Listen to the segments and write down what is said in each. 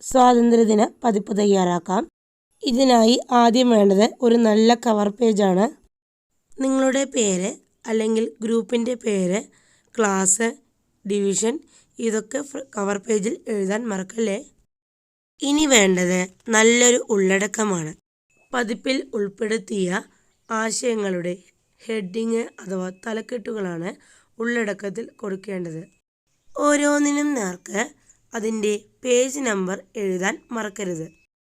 സ്വാതന്ത്ര്യദിന പതിപ്പ് തയ്യാറാക്കാം. ഇതിനായി ആദ്യം വേണ്ടത് ഒരു നല്ല കവർ പേജാണ് നിങ്ങളുടെ പേര് അല്ലെങ്കിൽ ഗ്രൂപ്പിന്റെ പേര് ക്ലാസ് ഡിവിഷൻ ഇതൊക്കെ കവർ പേജിൽ എഴുതാൻ മറക്കല്ലേ? ഇനി വേണ്ടത് നല്ലൊരു ഉള്ളടക്കമാണ്. പതിപ്പിൽ ഉൾപ്പെടുത്തിയ ആശയങ്ങളുടെ ഹെഡിങ് അഥവാ തലക്കെട്ടുകളാണ് ഉള്ളടക്കത്തിൽ കൊടുക്കേണ്ടത്. ഓരോന്നിനും നേർക്ക് അതിന്റെ പേജ് നമ്പർ എഴുതാൻ മറക്കരുത്.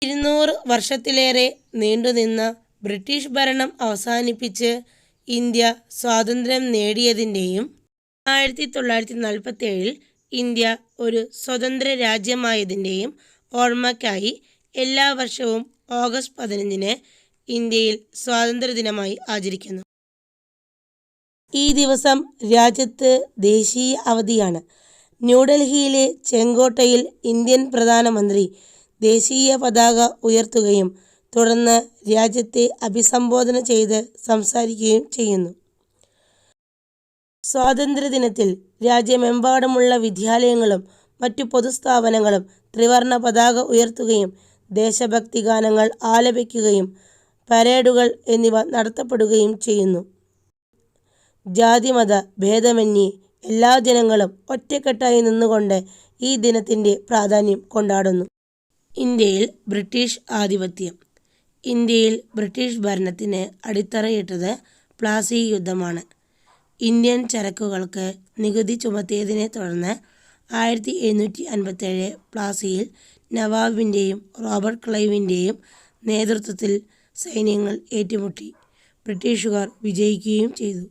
ഇരുന്നൂറ് വർഷത്തിലേറെ നീണ്ടുനിന്ന ബ്രിട്ടീഷ് ഭരണം അവസാനിപ്പിച്ച് ഇന്ത്യ സ്വാതന്ത്ര്യം നേടിയതിന്റെയും ആയിരത്തി തൊള്ളായിരത്തി നാൽപ്പത്തി ഏഴിൽ ഇന്ത്യ ഒരു സ്വതന്ത്ര രാജ്യമായതിന്റെയും ഓർമ്മയ്ക്കായി എല്ലാ വർഷവും ഓഗസ്റ്റ് പതിനഞ്ചിന് ഇന്ത്യയിൽ സ്വാതന്ത്ര്യദിനമായി ആചരിക്കുന്നു. ഈ ദിവസം രാജ്യത്ത് ദേശീയ അവധിയാണ്. ന്യൂഡൽഹിയിലെ ചെങ്കോട്ടയിൽ ഇന്ത്യൻ പ്രധാനമന്ത്രി ദേശീയ പതാക ഉയർത്തുകയും തുടർന്ന് രാജ്യത്തെ അഭിസംബോധന ചെയ്ത് സംസാരിക്കുകയും ചെയ്യുന്നു. സ്വാതന്ത്ര്യദിനത്തിൽ രാജ്യമെമ്പാടുമുള്ള വിദ്യാലയങ്ങളും മറ്റു പൊതുസ്ഥാപനങ്ങളും ത്രിവർണ പതാക ഉയർത്തുകയും ദേശഭക്തി ഗാനങ്ങൾ ആലപിക്കുകയും പരേഡുകൾ എന്നിവ നടത്തപ്പെടുകയും ചെയ്യുന്നു. ജാതിമത ഭേദമന്യേ എല്ലാ ജനങ്ങളും ഒറ്റക്കെട്ടായി നിന്നുകൊണ്ട് ഈ ദിനത്തിന്റെ പ്രാധാന്യം കൊണ്ടാടുന്നു. ഇന്ത്യയിൽ ബ്രിട്ടീഷ് ആധിപത്യം. ഇന്ത്യയിൽ ബ്രിട്ടീഷ് ഭരണത്തിന് അടിത്തറയിട്ടത് പ്ലാസി യുദ്ധമാണ്. ഇന്ത്യൻ ചരക്കുകൾക്ക് നികുതി ചുമത്തിയതിനെ തുടർന്ന് ആയിരത്തി എഴുന്നൂറ്റി അൻപത്തേഴ് പ്ലാസിയിൽ നവാബിന്റെയും റോബർട്ട് ക്ലൈവിന്റെയും നേതൃത്വത്തിൽ സൈന്യങ്ങൾ ഏറ്റുമുട്ടി. ബ്രിട്ടീഷുകാർ വിജയിക്കുകയും ചെയ്തു.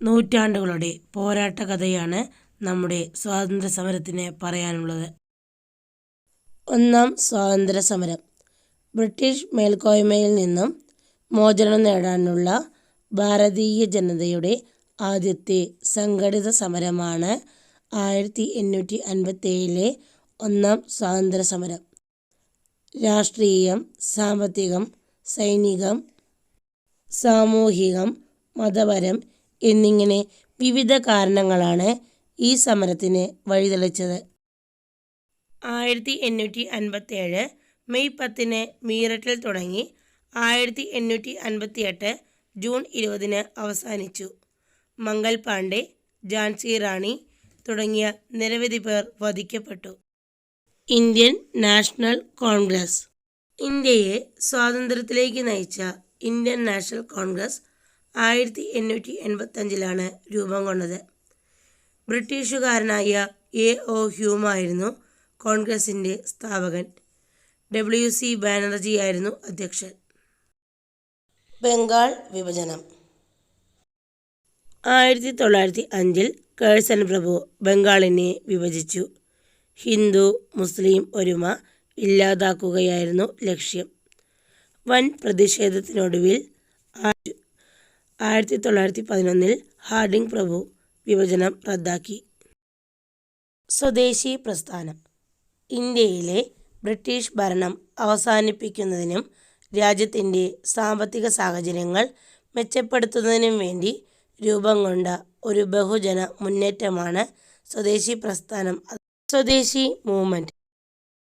നൂറ്റാണ്ടുകളുടെ പോരാട്ട കഥയാണ് നമ്മുടെ സ്വാതന്ത്ര്യ സമരത്തിന് പറയാനുള്ളത്. ഒന്നാം സ്വാതന്ത്ര്യ സമരം ബ്രിട്ടീഷ് മേൽക്കോയ്മയിൽ നിന്നും മോചനം നേടാനുള്ള ഭാരതീയ ജനതയുടെ ആദ്യത്തെ സംഘടിത സമരമാണ് ആയിരത്തി എണ്ണൂറ്റി അൻപത്തേഴിലെ ഒന്നാം സ്വാതന്ത്ര്യ സമരം രാഷ്ട്രീയം സാമ്പത്തികം സൈനികം സാമൂഹികം മതപരം എന്നിങ്ങനെ വിവിധ കാരണങ്ങളാണ് ഈ സമരത്തിന് വഴിതെളിച്ചത്. ആയിരത്തി എണ്ണൂറ്റി അൻപത്തേഴ് മെയ് പത്തിന് മീററ്റിൽ തുടങ്ങി ആയിരത്തി എണ്ണൂറ്റി അൻപത്തി എട്ട് ജൂൺ ഇരുപതിന് അവസാനിച്ചു. മംഗൽ പാണ്ഡെ ഝാൻസി റാണി തുടങ്ങിയ നിരവധി പേർ വധിക്കപ്പെട്ടു. ഇന്ത്യൻ നാഷണൽ കോൺഗ്രസ് ഇന്ത്യയെ സ്വാതന്ത്ര്യത്തിലേക്ക് നയിച്ച ഇന്ത്യൻ നാഷണൽ കോൺഗ്രസ് ആയിരത്തി എണ്ണൂറ്റി എൺപത്തഞ്ചിലാണ് രൂപം കൊണ്ടത്. ബ്രിട്ടീഷുകാരനായ എ ഒ ഹ്യൂമായിരുന്നു കോൺഗ്രസിന്റെ സ്ഥാപകൻ. ഡബ്ല്യു സി ബാനർജി ആയിരുന്നു അധ്യക്ഷൻ. ബംഗാൾ വിഭജനം. ആയിരത്തി തൊള്ളായിരത്തി അഞ്ചിൽ കേഴ്സൺ പ്രഭു ബംഗാളിനെ വിഭജിച്ചു. ഹിന്ദു മുസ്ലിം ഒരുമ ഇല്ലാതാക്കുകയായിരുന്നു ലക്ഷ്യം. വൻ പ്രതിഷേധത്തിനൊടുവിൽ ആയിരത്തി തൊള്ളായിരത്തി പതിനൊന്നിൽ ഹാർഡിംഗ് പ്രഭു വിഭജനം റദ്ദാക്കി. സ്വദേശി പ്രസ്ഥാനം. ഇന്ത്യയിലെ ബ്രിട്ടീഷ് ഭരണം അവസാനിപ്പിക്കുന്നതിനും രാജ്യത്തിന്റെ സാമ്പത്തിക സാഹചര്യങ്ങൾ മെച്ചപ്പെടുത്തുന്നതിനും വേണ്ടി രൂപം കൊണ്ട ഒരു ബഹുജന മുന്നേറ്റമാണ് സ്വദേശി പ്രസ്ഥാനം. സ്വദേശി മൂവ്മെന്റ്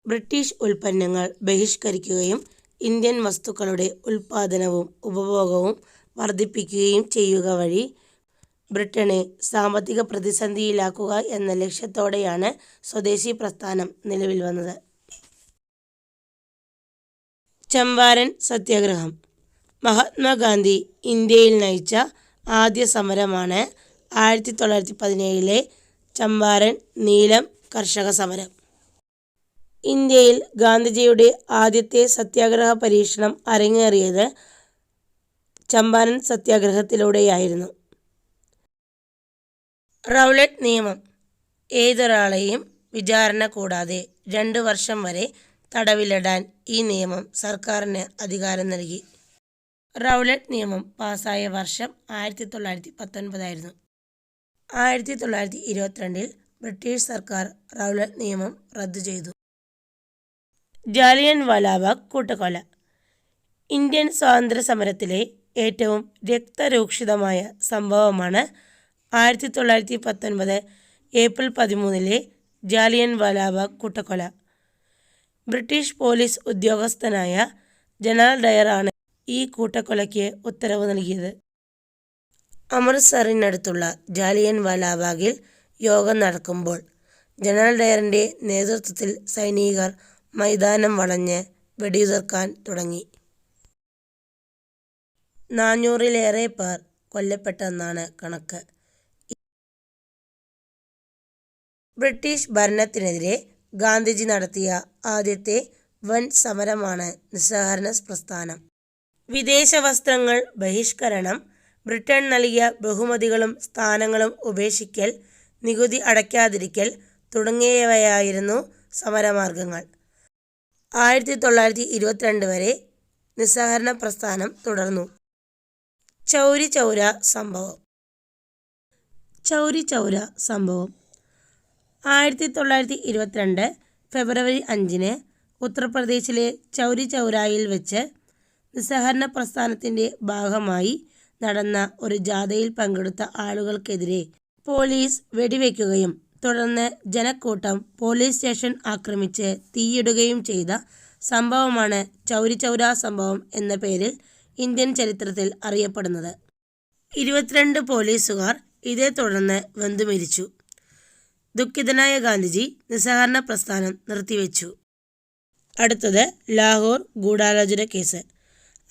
ബ്രിട്ടീഷ് ഉൽപ്പന്നങ്ങൾ ബഹിഷ്കരിക്കുകയും ഇന്ത്യൻ വസ്തുക്കളുടെ ഉൽപ്പാദനവും ഉപഭോഗവും വർദ്ധിപ്പിക്കുകയും ചെയ്യുക വഴി ബ്രിട്ടനെ സാമ്പത്തിക പ്രതിസന്ധിയിലാക്കുക എന്ന ലക്ഷ്യത്തോടെയാണ് സ്വദേശി പ്രസ്ഥാനം നിലവിൽ വന്നത്. ചമ്പാരൻ സത്യാഗ്രഹം. മഹാത്മാഗാന്ധി ഇന്ത്യയിൽ നയിച്ച ആദ്യ സമരമാണ് ആയിരത്തി തൊള്ളായിരത്തി പതിനേഴിലെ ചമ്പാരൻ നീലം കർഷക സമരം. ഇന്ത്യയിൽ ഗാന്ധിജിയുടെ ആദ്യത്തെ സത്യാഗ്രഹ പരീക്ഷണം അരങ്ങേറിയത് ചമ്പാരൻ സത്യാഗ്രഹത്തിലൂടെയായിരുന്നു. റൗലറ്റ് നിയമം. ഏതൊരാളെയും വിചാരണ കൂടാതെ രണ്ട് വർഷം വരെ തടവിലിടാൻ ഈ നിയമം സർക്കാരിന് അധികാരം നൽകി. റൗലറ്റ് നിയമം പാസ്സായ വർഷം ആയിരത്തി തൊള്ളായിരത്തി പത്തൊൻപതായിരുന്നു ആയിരത്തി തൊള്ളായിരത്തി ഇരുപത്തിരണ്ടിൽ ബ്രിട്ടീഷ് സർക്കാർ റൗലറ്റ് നിയമം റദ്ദു ചെയ്തു. ജാലിയൻ വാലാബാഗ് കൂട്ടക്കൊല ഇന്ത്യൻ സ്വാതന്ത്ര്യ സമരത്തിലെ ഏറ്റവും രക്തരൂക്ഷിതമായ സംഭവമാണ് ആയിരത്തി തൊള്ളായിരത്തി പത്തൊൻപത് ഏപ്രിൽ പതിമൂന്നിലെ ജാലിയൻ വാലാബാഗ് കൂട്ടക്കൊല. ബ്രിട്ടീഷ് പോലീസ് ഉദ്യോഗസ്ഥനായ ജനറൽ ഡയറാണ് ഈ കൂട്ടക്കൊലയ്ക്ക് ഉത്തരവ് നൽകിയത്. അമൃത്സറിനടുത്തുള്ള ജാലിയൻ വാലാബാഗിൽ യോഗം നടക്കുമ്പോൾ ജനറൽ ഡയറിന്റെ നേതൃത്വത്തിൽ സൈനികർ മൈതാനം വളഞ്ഞ് വെടിയുതിർക്കാൻ തുടങ്ങി. നാനൂറിലേറെ പേർ കൊല്ലപ്പെട്ടെന്നാണ് കണക്ക്. ബ്രിട്ടീഷ് ഭരണത്തിനെതിരെ ഗാന്ധിജി നടത്തിയ ആദ്യത്തെ വൻ സമരമാണ് നിസ്സഹകരണ പ്രസ്ഥാനം. വിദേശ വസ്ത്രങ്ങൾ ബഹിഷ്കരണം ബ്രിട്ടൻ നൽകിയ ബഹുമതികളും സ്ഥാനങ്ങളും ഉപേക്ഷിക്കൽ നികുതി അടയ്ക്കാതിരിക്കൽ തുടങ്ങിയവയായിരുന്നു സമരമാർഗങ്ങൾ. ആയിരത്തി തൊള്ളായിരത്തി ഇരുപത്തിരണ്ട് വരെ നിസ്സഹകരണ പ്രസ്ഥാനം തുടർന്നു. ചൗരി ചൗര സംഭവം. ചൗരി ചൗര സംഭവം. ആയിരത്തി തൊള്ളായിരത്തി ഇരുപത്തിരണ്ട് ഫെബ്രുവരി അഞ്ചിന് ഉത്തർപ്രദേശിലെ ചൗരി ചൗരായിൽ വെച്ച് നിസ്സഹരണ പ്രസ്ഥാനത്തിന്റെ ഭാഗമായി നടന്ന ഒരു ജാഥയിൽ പങ്കെടുത്ത ആളുകൾക്കെതിരെ പോലീസ് വെടിവെക്കുകയും തുടർന്ന് ജനക്കൂട്ടം പോലീസ് സ്റ്റേഷൻ ആക്രമിച്ച് തീയിടുകയും ചെയ്ത സംഭവമാണ് ചൗരി ചൗര സംഭവം എന്ന പേരിൽ ഇന്ത്യൻ ചരിത്രത്തിൽ അറിയപ്പെടുന്നത്. ഇരുപത്തിരണ്ട് പോലീസുകാർ ഇതേ തുടർന്ന് വെന്തുമരിച്ചു ദുഃഖിതനായ ഗാന്ധിജി നിസ്സഹകരണ പ്രസ്ഥാനം നിർത്തിവെച്ചു. അടുത്തത് ലാഹോർ ഗൂഢാലോചന കേസ്.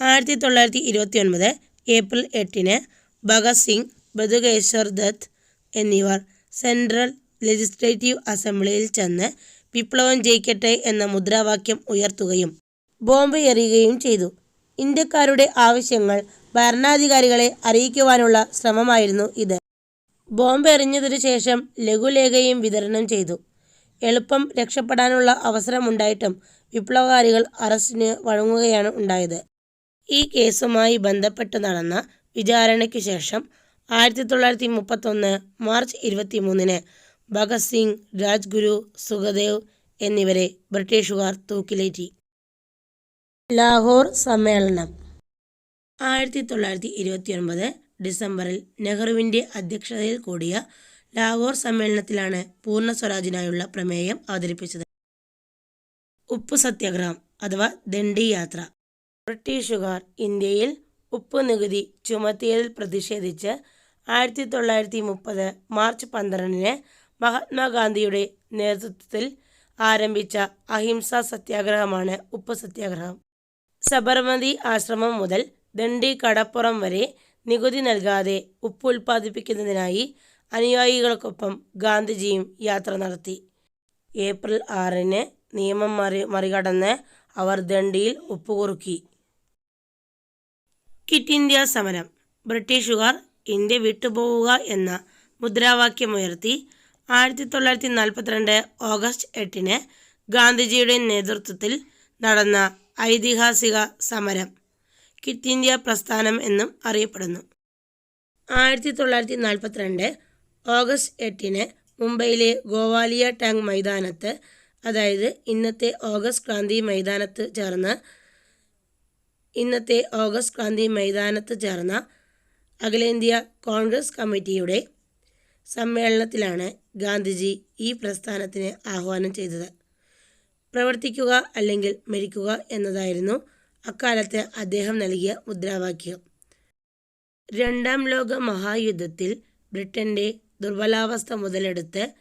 ആയിരത്തി തൊള്ളായിരത്തി ഇരുപത്തി ഒൻപത് ഏപ്രിൽ എട്ടിന് ഭഗത് സിംഗ് ബതുകേശ്വർ ദത്ത് എന്നിവർ സെൻട്രൽ ലെജിസ്ലേറ്റീവ് അസംബ്ലിയിൽ ചെന്ന് വിപ്ലവം ജയിക്കട്ടെ എന്ന മുദ്രാവാക്യം ഉയർത്തുകയും ബോംബ് എറിയുകയും ചെയ്തു. ഇന്ത്യക്കാരുടെ ആവശ്യങ്ങൾ ഭരണാധികാരികളെ അറിയിക്കുവാനുള്ള ശ്രമമായിരുന്നു ഇത്. ബോംബ് എറിഞ്ഞതിനു ശേഷം ലഘുലേഖയും വിതരണം ചെയ്തു. എളുപ്പം രക്ഷപ്പെടാനുള്ള അവസരമുണ്ടായിട്ടും വിപ്ലവകാരികൾ അറസ്റ്റിന് വഴങ്ങുകയാണ് ഉണ്ടായത്. ഈ കേസുമായി ബന്ധപ്പെട്ട് നടന്ന വിചാരണയ്ക്ക് ശേഷം ആയിരത്തി തൊള്ളായിരത്തി മുപ്പത്തൊന്ന് മാർച്ച് ഇരുപത്തി മൂന്നിന് ഭഗത് സിംഗ് രാജ്ഗുരു സുഖദേവ് എന്നിവരെ ബ്രിട്ടീഷുകാർ തൂക്കിലേറ്റി. ലാഹോർ സമ്മേളനം. ആയിരത്തി തൊള്ളായിരത്തി ഇരുപത്തി ഒൻപത് ഡിസംബറിൽ നെഹ്റുവിന്റെ അധ്യക്ഷതയിൽ കൂടിയ ലാഹോർ സമ്മേളനത്തിലാണ് പൂർണ സ്വരാജിനായുള്ള പ്രമേയം അവതരിപ്പിച്ചത്. ഉപ്പ് സത്യാഗ്രഹം അഥവാ ദണ്ഡി യാത്ര. ബ്രിട്ടീഷുകാർ ഇന്ത്യയിൽ ഉപ്പ് നികുതി ചുമത്തിയതിൽ പ്രതിഷേധിച്ച് ആയിരത്തി തൊള്ളായിരത്തി മുപ്പത് മാർച്ച് പന്ത്രണ്ടിന് മഹാത്മാഗാന്ധിയുടെ നേതൃത്വത്തിൽ ആരംഭിച്ച അഹിംസാ സത്യാഗ്രഹമാണ് ഉപ്പ് സത്യാഗ്രഹം. സബർമതി ആശ്രമം മുതൽ ദണ്ഡി കടപ്പുറം വരെ നികുതി നൽകാതെ ഉപ്പ് ഉൽപ്പാദിപ്പിക്കുന്നതിനായി അനുയായികൾക്കൊപ്പം ഗാന്ധിജിയും യാത്ര നടത്തി. ഏപ്രിൽ ആറിന് നിയമം മറി മറികടന്ന് അവർ ദണ്ഡിയിൽ ഉപ്പ് കുറുക്കി. ക്വിറ്റ് ഇന്ത്യ സമരം. ബ്രിട്ടീഷുകാർ ഇന്ത്യ വിട്ടുപോവുക എന്ന മുദ്രാവാക്യമുയർത്തി ആയിരത്തി തൊള്ളായിരത്തി നാൽപ്പത്തിരണ്ട് ഓഗസ്റ്റ് എട്ടിന് ഗാന്ധിജിയുടെ നേതൃത്വത്തിൽ നടന്ന ഐതിഹാസിക സമരം. കിറ്റ് ഇന്ത്യ പ്രസ്ഥാനം എന്നും അറിയപ്പെടുന്നു. ആയിരത്തി തൊള്ളായിരത്തി നാൽപ്പത്തിരണ്ട് ഓഗസ്റ്റ് എട്ടിന് മുംബൈയിലെ ഗോവാലിയ ടാങ് മൈതാനത്ത് അതായത് ഇന്നത്തെ ഓഗസ്റ്റ് ക്രാന്തി മൈതാനത്ത് ചേർന്ന ഇന്നത്തെ ഓഗസ്റ്റ് ക്രാന്തി മൈതാനത്ത് ചേർന്ന അഖിലേന്ത്യാ കോൺഗ്രസ് കമ്മിറ്റിയുടെ സമ്മേളനത്തിലാണ് ഗാന്ധിജി ഈ പ്രസ്ഥാനത്തിന് ആഹ്വാനം ചെയ്തത്. പ്രവർത്തിക്കുക അല്ലെങ്കിൽ മരിക്കുക എന്നതായിരുന്നു അക്കാലത്ത് അദ്ദേഹം നൽകിയ മുദ്രാവാക്യം. രണ്ടാം ലോക മഹായുദ്ധത്തിൽ ബ്രിട്ടന്റെ ദുർബലാവസ്ഥ മുതലെടുത്ത്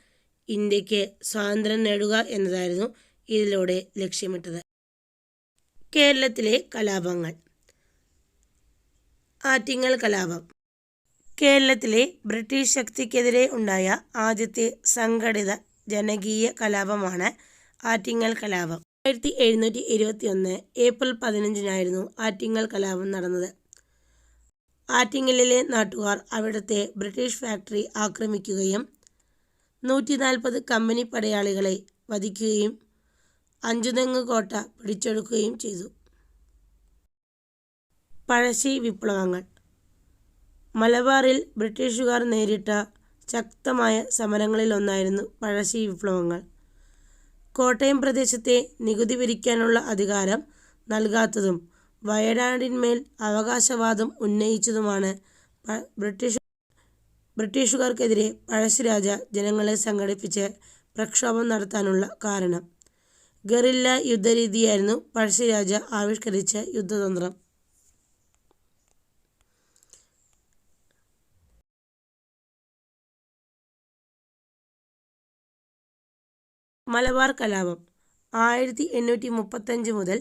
ഇന്ത്യയ്ക്ക് സ്വാതന്ത്ര്യം നേടുക എന്നതായിരുന്നു ഇതിലൂടെ ലക്ഷ്യമിട്ടത്. കേരളത്തിലെ കലാപങ്ങൾ. ആറ്റിങ്ങൽ കലാപം. കേരളത്തിലെ ബ്രിട്ടീഷ് ശക്തിക്കെതിരെ ഉണ്ടായ ആദ്യത്തെ സംഘടിത ജനകീയ കലാപമാണ് ആറ്റിങ്ങൽ കലാപം. ആയിരത്തി എഴുന്നൂറ്റി ഇരുപത്തി ഒന്ന് ഏപ്രിൽ പതിനഞ്ചിനായിരുന്നു ആറ്റിങ്ങൽ കലാപം നടന്നത്. ആറ്റിങ്ങലിലെ നാട്ടുകാർ അവിടുത്തെ ബ്രിട്ടീഷ് ഫാക്ടറി ആക്രമിക്കുകയും നൂറ്റി നാൽപ്പത് കമ്പനി പടയാളികളെ വധിക്കുകയും അഞ്ചുതെങ്ങ് കോട്ട പിടിച്ചെടുക്കുകയും ചെയ്തു. പഴശ്ശി വിപ്ലവങ്ങൾ. മലബാറിൽ ബ്രിട്ടീഷുകാർ നേരിട്ട ശക്തമായ സമരങ്ങളിലൊന്നായിരുന്നു പഴശ്ശി വിപ്ലവങ്ങൾ. കോട്ടയം പ്രദേശത്തെ നികുതി പിരിക്കാനുള്ള അധികാരം നൽകാത്തതും വയനാടിന്മേൽ അവകാശവാദം ഉന്നയിച്ചതുമാണ് ബ്രിട്ടീഷ് ബ്രിട്ടീഷുകാർക്കെതിരെ പഴശ്ശിരാജ ജനങ്ങളെ സംഘടിപ്പിച്ച് പ്രക്ഷോഭം നടത്താനുള്ള കാരണം. ഗറില്ല യുദ്ധരീതിയായിരുന്നു പഴശ്ശിരാജ ആവിഷ്കരിച്ച യുദ്ധതന്ത്രം. മലബാർ കലാപം ആയിരത്തി എണ്ണൂറ്റി മുപ്പത്തഞ്ച് മുതൽ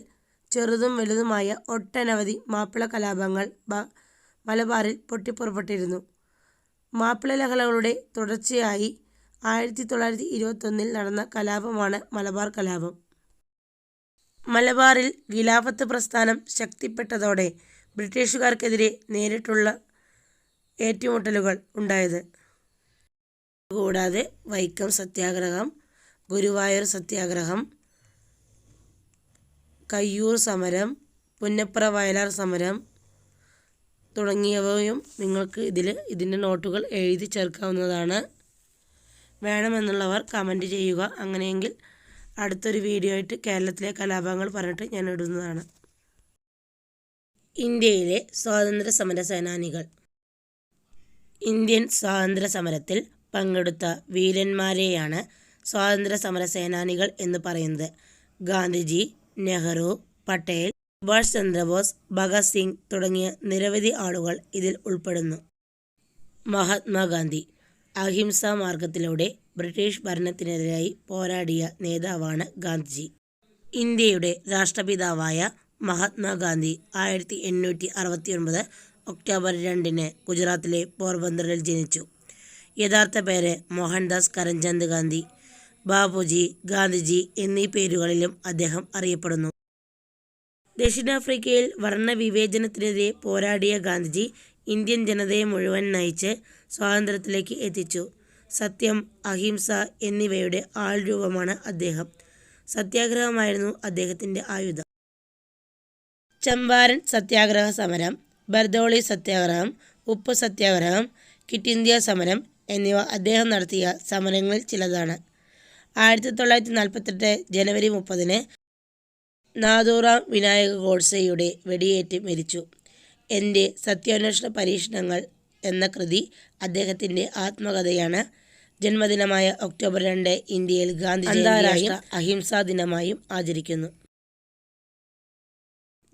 ചെറുതും വലുതുമായ ഒട്ടനവധി മാപ്പിള കലാപങ്ങൾ മലബാറിൽ പൊട്ടിപ്പുറപ്പെട്ടിരുന്നു. മാപ്പിള ലഹളകളുടെ തുടർച്ചയായി ആയിരത്തി തൊള്ളായിരത്തി ഇരുപത്തൊന്നിൽ നടന്ന കലാപമാണ് മലബാർ കലാപം. മലബാറിൽ ഖിലാഫത്ത് പ്രസ്ഥാനം ശക്തിപ്പെട്ടതോടെ ബ്രിട്ടീഷുകാർക്കെതിരെ നേരിട്ടുള്ള ഏറ്റുമുട്ടലുകൾ ഉണ്ടായത്. കൂടാതെ വൈക്കം സത്യാഗ്രഹം, ഗുരുവായൂർ സത്യാഗ്രഹം, കയ്യൂർ സമരം, പുന്നപ്ര വയലാർ സമരം തുടങ്ങിയവയും നിങ്ങൾക്ക് ഇതിൽ ഇതിന്റെ നോട്ടുകൾ എഴുതി ചേർക്കാവുന്നതാണ്. വേണമെന്നുള്ളവർ കമന്റ് ചെയ്യുക. അങ്ങനെയെങ്കിൽ അടുത്തൊരു വീഡിയോ ആയിട്ട് കേരളത്തിലെ കലാപങ്ങൾ പറഞ്ഞിട്ട് ഞാൻ ഇടുന്നതാണ്. ഇന്ത്യയിലെ സ്വാതന്ത്ര്യ സമര സേനാനികൾ ഇന്ത്യൻ സ്വാതന്ത്ര്യ സമരത്തിൽ പങ്കെടുത്ത വീരന്മാരെയാണ് സ്വാതന്ത്ര്യ സമര സേനാനികൾ എന്ന് പറയുന്നത്. ഗാന്ധിജി, നെഹ്റു, പട്ടേൽ, സുഭാഷ് ചന്ദ്രബോസ്, ഭഗത് സിംഗ് തുടങ്ങിയ നിരവധി ആളുകൾ ഇതിൽ ഉൾപ്പെടുന്നു. മഹാത്മാഗാന്ധി അഹിംസാ മാർഗത്തിലൂടെ ബ്രിട്ടീഷ് ഭരണത്തിനെതിരായി പോരാടിയ നേതാവാണ് ഗാന്ധിജി. ഇന്ത്യയുടെ രാഷ്ട്രപിതാവായ മഹാത്മാഗാന്ധി ആയിരത്തി എണ്ണൂറ്റി അറുപത്തി ഒൻപത് ഒക്ടോബർ രണ്ടിന് ഗുജറാത്തിലെ പോർബന്ദറിൽ ജനിച്ചു. യഥാർത്ഥ പേര് മോഹൻദാസ് കരംചന്ദ് ഗാന്ധി. ബാപ്പുജി, ഗാന്ധിജി എന്നീ പേരുകളിലും അദ്ദേഹം അറിയപ്പെടുന്നു. ദക്ഷിണാഫ്രിക്കയിൽ വർണവിവേചനത്തിനെതിരെ പോരാടിയ ഗാന്ധിജി ഇന്ത്യൻ ജനതയെ മുഴുവൻ നയിച്ച് സ്വാതന്ത്ര്യത്തിലേക്ക് എത്തിച്ചു. സത്യം, അഹിംസ എന്നിവയുടെ ആൾരൂപമാണ് അദ്ദേഹം. സത്യാഗ്രഹമായിരുന്നു അദ്ദേഹത്തിന്റെ ആയുധം. ചമ്പാരൻ സത്യാഗ്രഹ സമരം, ബർദോളി സത്യാഗ്രഹം, ഉപ്പ് സത്യാഗ്രഹം, കിറ്റ് ഇന്ത്യ സമരം എന്നിവ അദ്ദേഹം നടത്തിയ സമരങ്ങളിൽ ചിലതാണ്. ആയിരത്തി തൊള്ളായിരത്തി നാൽപ്പത്തെട്ട് ജനുവരി മുപ്പതിന് നാദൂറാം വിനായക ഗോഡ്സെയുടെ വെടിയേറ്റ് മരിച്ചു. എന്റെ സത്യാന്വേഷണ പരീക്ഷണങ്ങൾ എന്ന കൃതി അദ്ദേഹത്തിന്റെ ആത്മകഥയാണ്. ജന്മദിനമായ ഒക്ടോബർ രണ്ട് ഇന്ത്യയിൽ ഗാന്ധി അന്താരാഷ്ട്ര അഹിംസാ ദിനമായും ആചരിക്കുന്നു.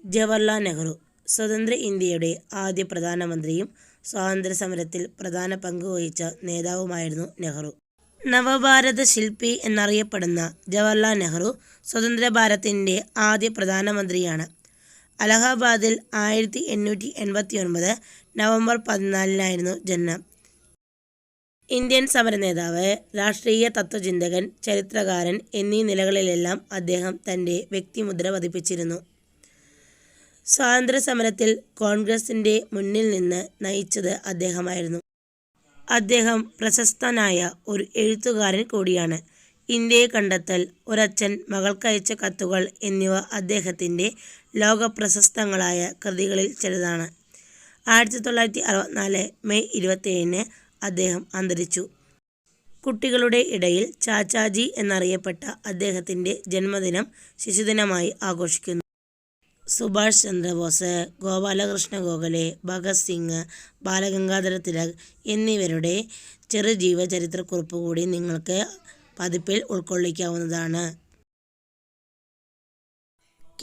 ജവഹർലാൽ നെഹ്റു സ്വതന്ത്ര ഇന്ത്യയുടെ ആദ്യ പ്രധാനമന്ത്രിയും സ്വാതന്ത്ര്യ സമരത്തിൽ പ്രധാന പങ്ക് വഹിച്ച നേതാവുമായിരുന്നു നെഹ്റു. നവഭാരത ശില്പി എന്നറിയപ്പെടുന്ന ജവഹർലാൽ നെഹ്റു സ്വതന്ത്ര ഭാരതത്തിന്റെ ആദ്യ പ്രധാനമന്ത്രിയാണ്. അലഹബാദിൽ ആയിരത്തി എണ്ണൂറ്റി എൺപത്തി ഒൻപത് നവംബർ പതിനാലിനായിരുന്നു ജനനം. ഇന്ത്യൻ സമരനേതാവ്, രാഷ്ട്രീയ തത്വചിന്തകൻ ചരിത്രകാരൻ എന്നീ നിലകളിലെല്ലാം അദ്ദേഹം തന്റെ വ്യക്തിമുദ്ര പതിപ്പിച്ചിരുന്നു. സ്വാതന്ത്ര്യ സമരത്തിൽ കോൺഗ്രസിന്റെ മുന്നിൽ നിന്ന് നയിച്ചത് അദ്ദേഹമായിരുന്നു. അദ്ദേഹം പ്രശസ്തനായ ഒരു എഴുത്തുകാരൻ കൂടിയാണ്. ഇന്ത്യയെ കണ്ടെത്തൽ, ഒരച്ഛൻ മകൾക്കയച്ച കത്തുകൾ എന്നിവ അദ്ദേഹത്തിന്റെ ലോകപ്രശസ്തങ്ങളായ കൃതികളിൽ ചിലതാണ്. ആയിരത്തി തൊള്ളായിരത്തി അറുപത്തിനാല് മെയ് ഇരുപത്തിയേഴിന് അദ്ദേഹം അന്തരിച്ചു. കുട്ടികളുടെ ഇടയിൽ ചാച്ചാജി എന്നറിയപ്പെട്ട അദ്ദേഹത്തിന്റെ ജന്മദിനം ശിശുദിനമായി ആഘോഷിക്കുന്നു. സുഭാഷ് ചന്ദ്രബോസ്, ഗോപാലകൃഷ്ണ ഗോഖലെ, ഭഗത് സിംഗ്, ബാലഗംഗാധര തിലക് എന്നിവരുടെ ചെറു ജീവചരിത്രക്കുറിപ്പ് കൂടി നിങ്ങൾക്ക് പതിപ്പിൽ ഉൾക്കൊള്ളിക്കാവുന്നതാണ്.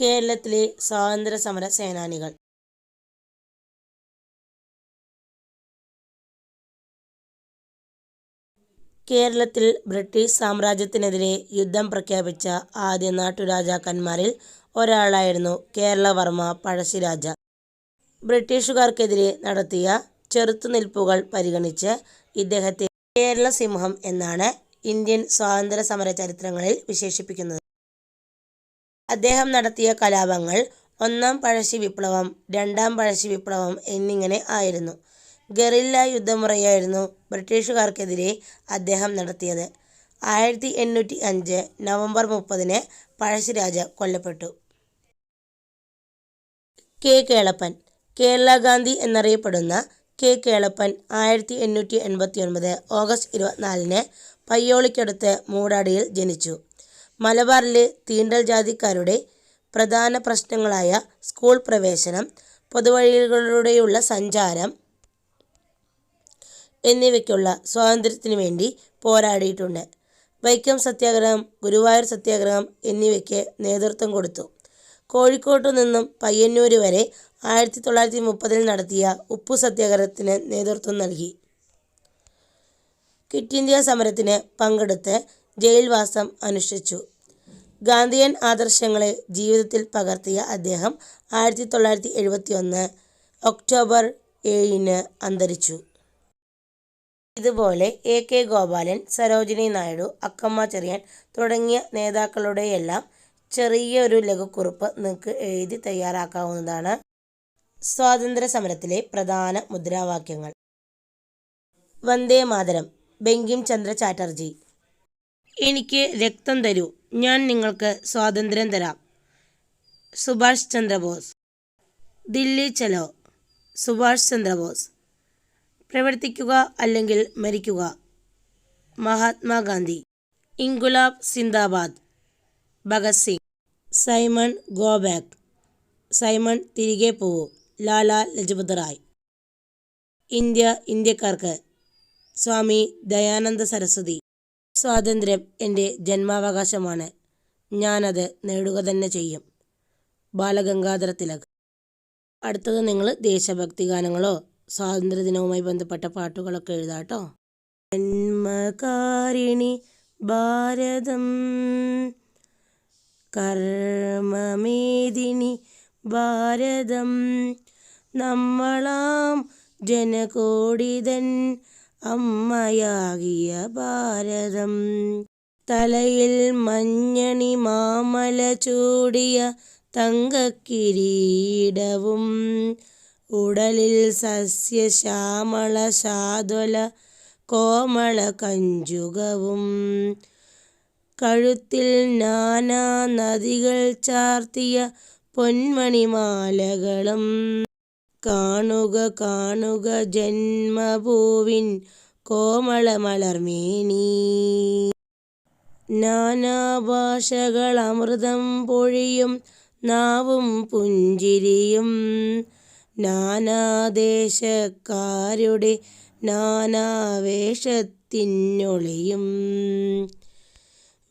കേരളത്തിലെ സ്വാതന്ത്ര്യ സമര സേനാനികൾ കേരളത്തിൽ ബ്രിട്ടീഷ് സാമ്രാജ്യത്തിനെതിരെ യുദ്ധം പ്രഖ്യാപിച്ച ആദ്യ നാട്ടുരാജാക്കന്മാരിൽ ഒരാളായിരുന്നു കേരളവർമ്മ പഴശ്ശിരാജ. ബ്രിട്ടീഷുകാർക്കെതിരെ നടത്തിയ ചെറുത്തുനിൽപ്പുകൾ പരിഗണിച്ച് ഇദ്ദേഹത്തെ കേരളസിംഹം എന്നാണ് ഇന്ത്യൻ സ്വാതന്ത്ര്യ സമര ചരിത്രങ്ങളിൽ വിശേഷിപ്പിക്കുന്നത്. അദ്ദേഹം നടത്തിയ കലാപങ്ങൾ ഒന്നാം പഴശ്ശി വിപ്ലവം, രണ്ടാം പഴശ്ശി വിപ്ലവം എന്നിങ്ങനെ ആയിരുന്നു. ഗറില്ല യുദ്ധമുറയായിരുന്നു ബ്രിട്ടീഷുകാർക്കെതിരെ അദ്ദേഹം നടത്തിയത്. ആയിരത്തി എണ്ണൂറ്റി അഞ്ച് നവംബർ മുപ്പതിന് പഴശ്ശിരാജ കൊല്ലപ്പെട്ടു. കെ. കേളപ്പൻ കേരള-ഗാന്ധി എന്നറിയപ്പെടുന്ന കെ. കേളപ്പൻ ആയിരത്തി എണ്ണൂറ്റി എൺപത്തി ഒൻപത് ഓഗസ്റ്റ് ഇരുപത്തിനാലിന് പയ്യോളിക്കടുത്ത് മൂടാടിയിൽ ജനിച്ചു. മലബാറിലെ തീണ്ടൽ ജാതിക്കാരുടെ പ്രധാന പ്രശ്നങ്ങളായ സ്കൂൾ പ്രവേശനം, പൊതുവഴികളിലൂടെയുള്ള സഞ്ചാരം എന്നിവയ്ക്കുള്ള സ്വാതന്ത്ര്യത്തിനുവേണ്ടി പോരാടിയിട്ടുണ്ട്. വൈക്കം സത്യാഗ്രഹം ഗുരുവായൂർ സത്യാഗ്രഹം എന്നിവയ്ക്ക് നേതൃത്വം കൊടുത്തു. കോഴിക്കോട്ടു നിന്നും പയ്യന്നൂർ വരെ ആയിരത്തി തൊള്ളായിരത്തി മുപ്പതിൽ നടത്തിയ ഉപ്പു സത്യാഗ്രഹത്തിന് നേതൃത്വം നൽകി. ക്വിറ്റ് ഇന്ത്യ സമരത്തിന് പങ്കെടുത്ത് ജയിൽവാസം അനുഷ്ഠിച്ചു. ഗാന്ധിയൻ ആദർശങ്ങളെ ജീവിതത്തിൽ പകർത്തിയ അദ്ദേഹം ആയിരത്തി തൊള്ളായിരത്തി എഴുപത്തി ഒന്ന് ഒക്ടോബർ ഏഴിന് അന്തരിച്ചു. ഇതുപോലെ എ കെ ഗോപാലൻ സരോജിനി നായിഡു അക്കമ്മ ചെറിയാൻ തുടങ്ങിയ നേതാക്കളുടെയെല്ലാം ചെറിയൊരു ലഘുക്കുറിപ്പ് നിങ്ങൾക്ക് എഴുതി തയ്യാറാക്കാവുന്നതാണ്. സ്വാതന്ത്ര്യ സമരത്തിലെ പ്രധാന മുദ്രാവാക്യങ്ങൾ. വന്ദേ മാതരം. ബങ്കിം ചന്ദ്ര ചാറ്റർജി. എനിക്ക് രക്തം തരൂ. ഞാൻ നിങ്ങൾക്ക് സ്വാതന്ത്ര്യം തരാം. സുഭാഷ് ചന്ദ്രബോസ് ദില്ലി ചലോ. സുഭാഷ് ചന്ദ്രബോസ് പ്രവർത്തിക്കുക അല്ലെങ്കിൽ മരിക്കുക. മഹാത്മാഗാന്ധി. ഇൻഗുലാബ് സിന്ദാബാദ്. Bhagat Singh. Simon go back Simon തിരികെ പോവൂ. ലാല ലജപത് റായ്. ഇന്ത്യ ഇന്ത്യക്കാർക്ക്. സ്വാമി ദയാനന്ദ സരസ്വതി. സ്വാതന്ത്ര്യം എന്റെ ജന്മാവകാശമാണ്. ഞാനത് നേടുക തന്നെ ചെയ്യും. ബാലഗംഗാധര തിലക്. അടുത്തത് നിങ്ങൾ ദേശഭക്തി ഗാനങ്ങളോ സ്വാതന്ത്ര്യദിനവുമായി ബന്ധപ്പെട്ട പാട്ടുകളൊക്കെ എഴുതാട്ടോ ജന്മകാരിണി ഭാരതം കർമ്മമേദിനി ഭാരതം നമ്മളാം ജനകോടിതൻ അമ്മയാകിയ ഭാരതം. തലയിൽ മഞ്ഞണി മാമല ചൂടിയ തങ്കക്കിരീടവും ഉടലിൽ സസ്യശ്യാമള ശാദ്വല കോമള കഞ്ചുകവും. കഴുത്തിൽ നാനാ നദികൾ ചാർത്തിയ പൊന്മണിമാലകളും. കാണുക കാണുക ജന്മഭൂവിൻ കോമളമലർമേനി നാനാഭാഷകൾ അമൃതം പൊഴിയും നാവും പുഞ്ചിരിയും. നാനാദേശക്കാരുടെ നാനാവേഷത്തിനൊളിയും.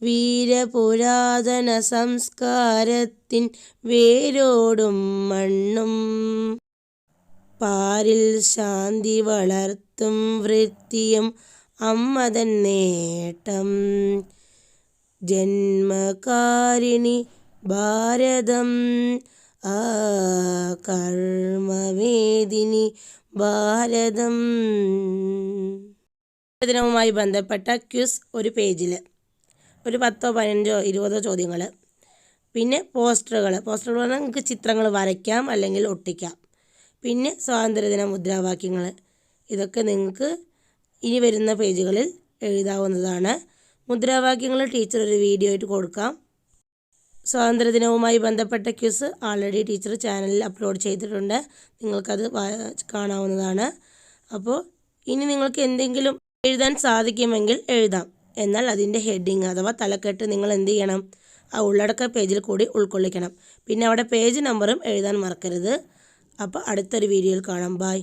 വീരപുരാതന സംസ്കാരത്തിൻ വേരോടും മണ്ണും പാരിൽ ശാന്തി വളർത്തും വൃത്തിയും അമ്മതൻ നേട്ടം. ജന്മകാരിണി ഭാരതം കർമ്മവേദിനി ഭാരതം. ദിനവുമായി ബന്ധപ്പെട്ട ക്യൂസ് ഒരു പേജിൽ ഒരു പത്തോ പതിനഞ്ചോ ഇരുപതോ ചോദ്യങ്ങൾ പിന്നെ പോസ്റ്ററുകൾ പോസ്റ്ററുകൾ പറഞ്ഞാൽ നിങ്ങൾക്ക് ചിത്രങ്ങൾ വരയ്ക്കാം അല്ലെങ്കിൽ ഒട്ടിക്കാം. പിന്നെ സ്വാതന്ത്ര്യദിന മുദ്രാവാക്യങ്ങൾ ഇതൊക്കെ നിങ്ങൾക്ക് ഇനി വരുന്ന പേജുകളിൽ എഴുതാവുന്നതാണ്. മുദ്രാവാക്യങ്ങൾ ടീച്ചർ ഒരു വീഡിയോ ആയിട്ട് കൊടുക്കാം. സ്വാതന്ത്ര്യദിനവുമായി ബന്ധപ്പെട്ട ക്യൂസ് ആൾറെഡി ടീച്ചർ ചാനലിൽ അപ്ലോഡ് ചെയ്തിട്ടുണ്ട്. നിങ്ങൾക്കത് കാണാവുന്നതാണ്. അപ്പോൾ ഇനി നിങ്ങൾക്ക് എന്തെങ്കിലും എഴുതാൻ സാധിക്കുമെങ്കിൽ എഴുതാം. എന്നാൽ അതിന്റെ ഹെഡിങ് അഥവാ തലക്കെട്ട് നിങ്ങൾ എന്ത് ചെയ്യണം? ആ ഉള്ളടക്ക പേജിൽ കൂടി ഉൾക്കൊള്ളിക്കണം. പിന്നെ അവിടെ പേജ് നമ്പറും എഴുതാൻ മറക്കരുത്. അപ്പോൾ അടുത്തൊരു വീഡിയോയിൽ കാണാം. ബായ്